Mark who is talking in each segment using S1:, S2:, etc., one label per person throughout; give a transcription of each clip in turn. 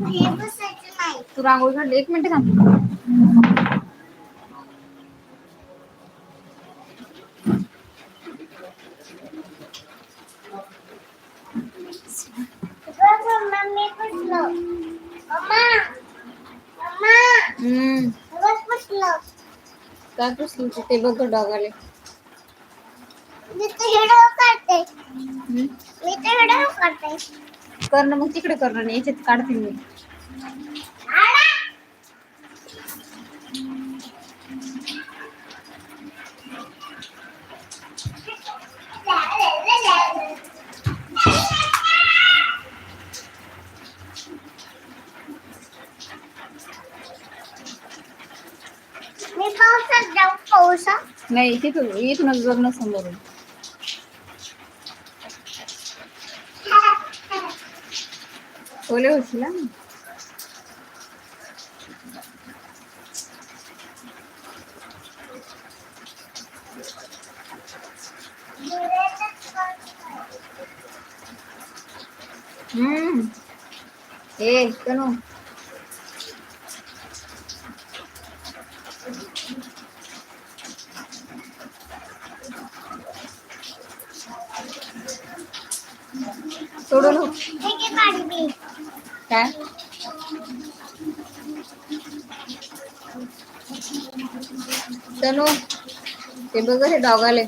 S1: तू रांगोळी काढली. एक मिनिट थांब. काय पुसली तू? बघ डॉगाले
S2: मी तर काढते.
S1: हम्म.
S2: मी तर काढते.
S1: कर ना मग तिकडे कर ना याच्यात काढते मी. नाही तिथून इथूनच बघ ना समोरून ओले होशील हा. हम्म ए कनो सोडून हो.
S2: हे घे पाणी
S1: काय? तनु ते बघ हे डॉग आले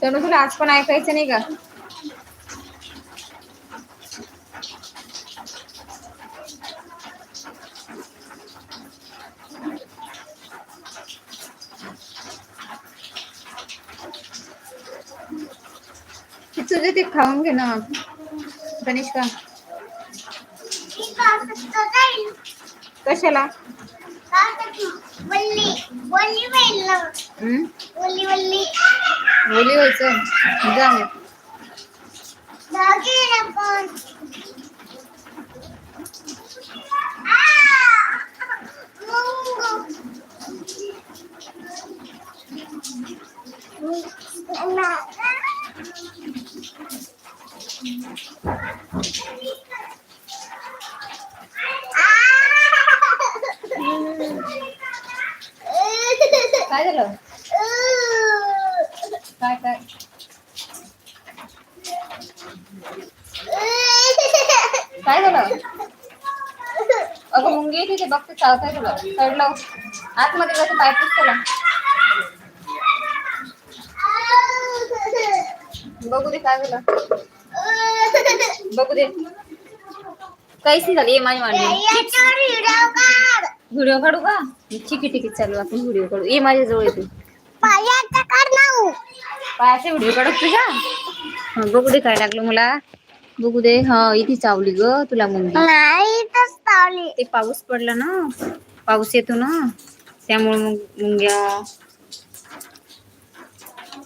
S1: तनु तुला आज पण ऐकायचं नाही का? तुझे ते खाऊन घे ना
S2: पावसात जाईल
S1: कशाला बोली व्हायचं जा मग.
S2: जागे ना पण आ
S1: काय झालं काय काय काय झालं? अगं मुंगी तिथे बघते चावताय तुला. चढलं आतमध्ये कसं पाय पुसतला बघू दे काय झालं. बघू दे. नाही झालं. माझी मांडी. व्हिडिओ काढू. का? ठीक आहे ठीक आहे चालू आपण व्हिडिओ काढू. ये माझ्या जवळ येते
S2: पायाचा कर नाऊ.
S1: पायाचे व्हिडिओ काढत तुझ्या हा बघू दे काय लागलं मला. बघू दे हा इथे चावली ग तुला मुंगी.
S2: नाही तावली
S1: ते पाऊस पडला ना पाऊस येतो ना त्यामुळे मग मुंग्या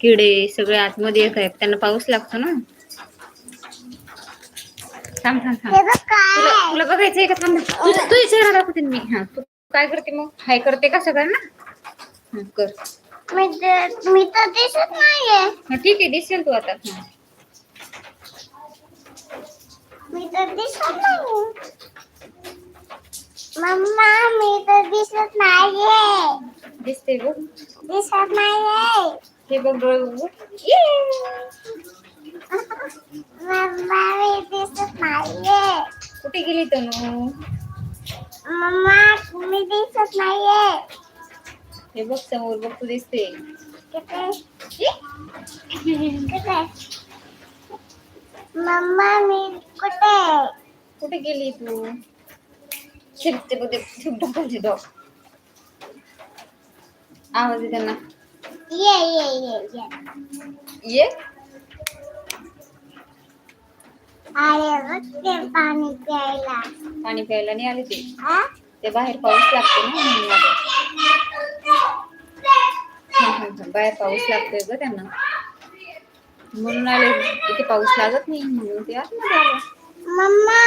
S1: किडे सगळे आतमध्ये येत आहेत. त्यांना पाऊस लागतो ना. थांब थांब थांब.
S2: हे बघ
S1: तुला तुला बघायचंय का? थांब तू तू चेहरा दाखवते ना मी. हा तू काय करते मग? हाय करते का सगळ्यांना? हा, कर.
S2: मी तर मी तर दिसत नाहीये.
S1: हा ठीक आहे दिसेल तू आता. हा.
S2: मी तर दिसत नाही मम्मा मी तर दिसत नाहीये.
S1: दिसते बघ.
S2: दिसत नाहीये.
S1: हे बघ डोळे बघ. ये.
S2: मम्मा मी दिसत नाहीये.
S1: कुठे गेली तनू?
S2: मम्मा मी दिसत नाहीये.
S1: हे बघ समोर बघ तू दिसते
S2: मम्मा मी कुठे
S1: कुठे गेली तू शिरते बघ ढकलते डॉग आवाज दे त्यांना
S2: ये ये ये ये
S1: ये
S2: अरे बघ ते पाणी प्यायला
S1: पाणी प्यायला नाही आले ते? ते बाहेर पाऊस लागतो ना म्हणून. बाहेर पाऊस लागतोय ग त्यांना. म्हणून आले इथे पाऊस लागत नाही म्हणून ते आतमध्ये आले.
S2: मम्मा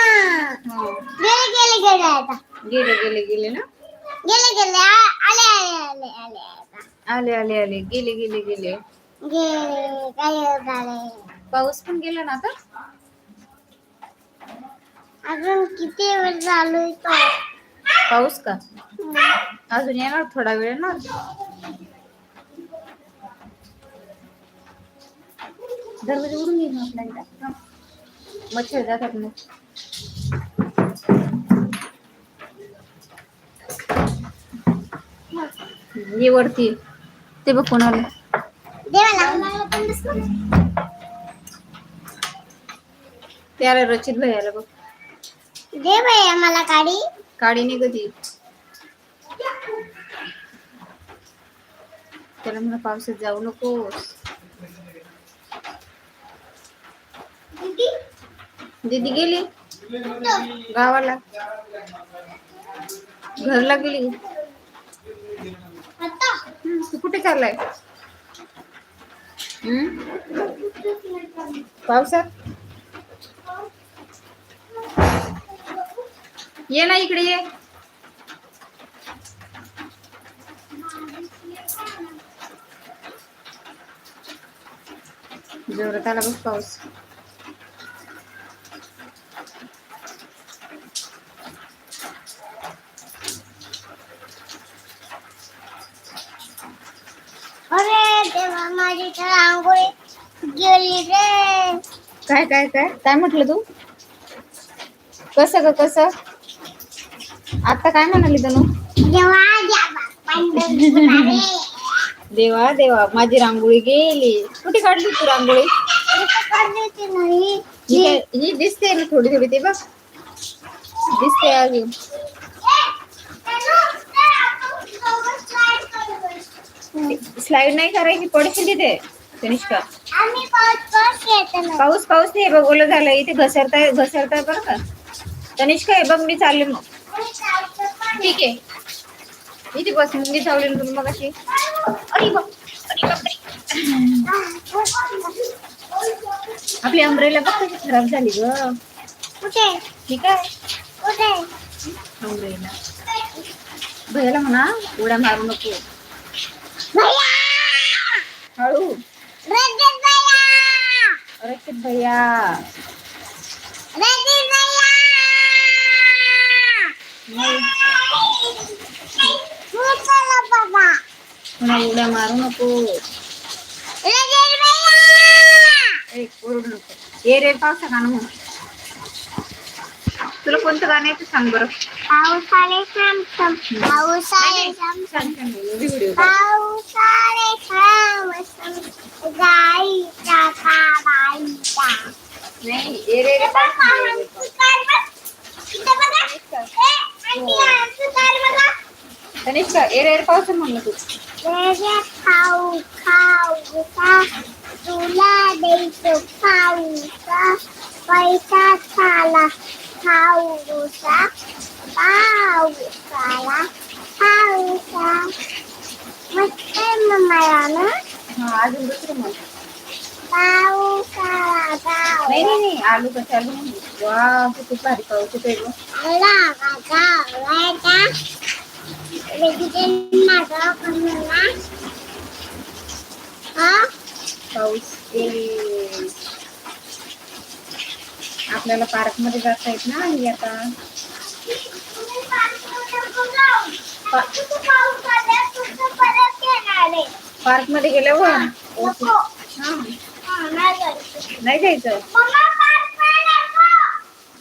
S1: हो.
S2: गेले गेले गेले आता.
S1: गेले गेले गेले ना?
S2: गेले गेले आले आले आले आले
S1: आले आले आले. गेले गेले गेले. पाऊस पण गेला ना आता?
S2: अजून किती वेळ चालू आहे
S1: पाऊस का. अजून येणार थोडा वेळ ना? दरवाजा उडून घेईन आपल्या इथं. मच्छर जातात मग वरती. ते बघ कोणाला. त्याला रचित भैयाला बघ.
S2: दे बाई आम्हाला काढी
S1: काळी नाही कधी त्याला म्हणा पावसात जाऊ नकोस.
S2: दीदी
S1: गेली? गावाला. घरला गेली? तू कुठे चाललाय? पावसात? ये ना इकडे ये. जोरात आला बघ पाऊस.
S2: अरे देवा माझी तर आंघोळी गेली रे.
S1: काय काय काय? काय म्हटलं तू? कसं ग कसं? आता काय म्हणाली तनु?
S2: देवा देवा
S1: माझी रांगोळी गेली. कुठे काढली तू रांगोळी? ही काय ही दिसते ना थोडी थोडी ते बघ. दिसते अजून. स्लाइड नाही करायची पडशील तिथे. तनिष्का
S2: आम्ही पाऊस पाऊस
S1: नाही बघ ओलं झालं इथे घसरताय घसरताय बरं का. तनिष्का हे बघ मी चालले मग. ठीक आहे. इथे बस मुंगी चावली ना तुम्ही मग अशी. आपली अमरेला बघ कशी खराब झाली ग.
S2: कुठे?
S1: ठीक आहे.
S2: कुठे?
S1: अमरेला भैयाला म्हणा उड्या मारू नको. हळू.
S2: रजत भैया.
S1: नाही
S2: चला बाबा
S1: पुन्हा उड्या मारू नको
S2: रजत भैया
S1: ए, ओरडू नको ये रे पावसा गाणं म्हणून तुला कोणतं गाणं येतं सांग बरं
S2: पावसाळे सामसम पावसाळे सामसम
S1: छान छान व्हिडिओ
S2: पावसाळे सामसम गाईचा काबाईचा
S1: नाही ये रे रे पावसा ये रे पावसा. तनिष्का एर एर रे म्हणलं तू.
S2: खाऊ खाऊ का तुला द्यायचो खाऊचा पैसा खाला झाला खाऊचा पाऊसाला खाऊचा मस्त मला ना
S1: हा अजून दुसरं
S2: म्हणतो
S1: नाही नाही नाही आलू कशाला वा किती भारी पाऊस येतोय गं.
S2: हा
S1: पाऊस आपल्याला पार्कमध्ये जाता येत ना आणि आता. पार्कमध्ये गेल्यावर? हा. नाही जायचं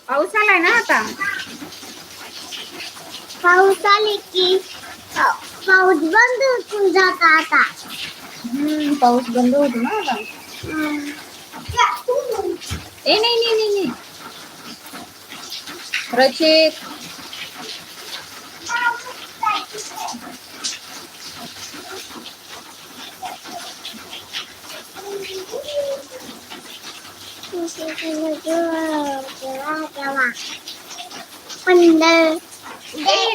S1: पाऊस आलाय ना आता.
S2: पाऊस आले की पाऊस बंद होऊन जाता आता.
S1: हम्म पाऊस बंद होतो ना आता. ए नाही नाही. रचित.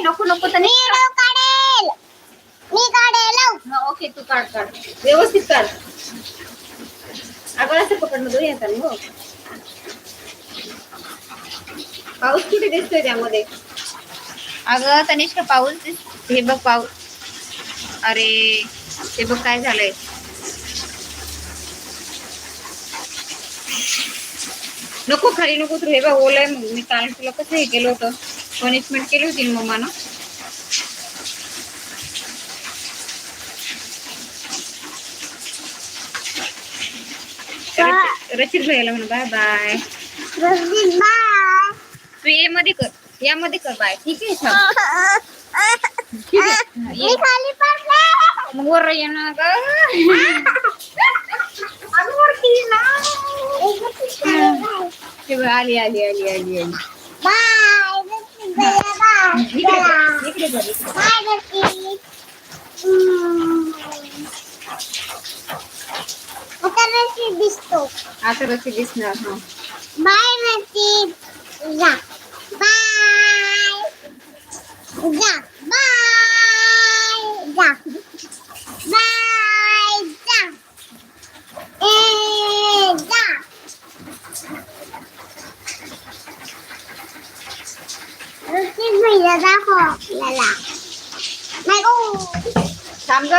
S1: नको नको तर
S2: मी
S1: नाही
S2: काढेल मी काढेल
S1: ओके तू काढ काढ. व्यवस्थित काढ. अगं असं पकडणं दोन येतात हो. पाऊस कुठे दिसतोय त्यामध्ये? अगं तनिष्का पाऊस हे बघ पाऊस. अरे हे बघ काय झालंय. नको खाली नको तू. हे बघ ओलय मग. मी काल तुला कसं हे केलं होतं? पनिशमेंट केली होती मम्मानं? रचित भैयाला म्हणा बाय बाय. तू ये मध्ये कर. यामध्ये कर बाय. ठीक आहे थांब. ठीक आहे हा, मग वर ये ना ग
S2: अगं वरती ना
S1: हे बघ, आली आली आली आली आली
S2: बाय रजनी भैया बाय
S1: इकडे
S2: चला.
S1: कर, इकडे कर, इकडे.
S2: बाय रजनी हम्म. आता रजनी दिसतो
S1: आता कशी दिसणार हा
S2: बाय रजनी जा बाय जा बाय जा बाय जा ए जा रजनी भैया दाखव आपल्याला नाही गो
S1: थांब ग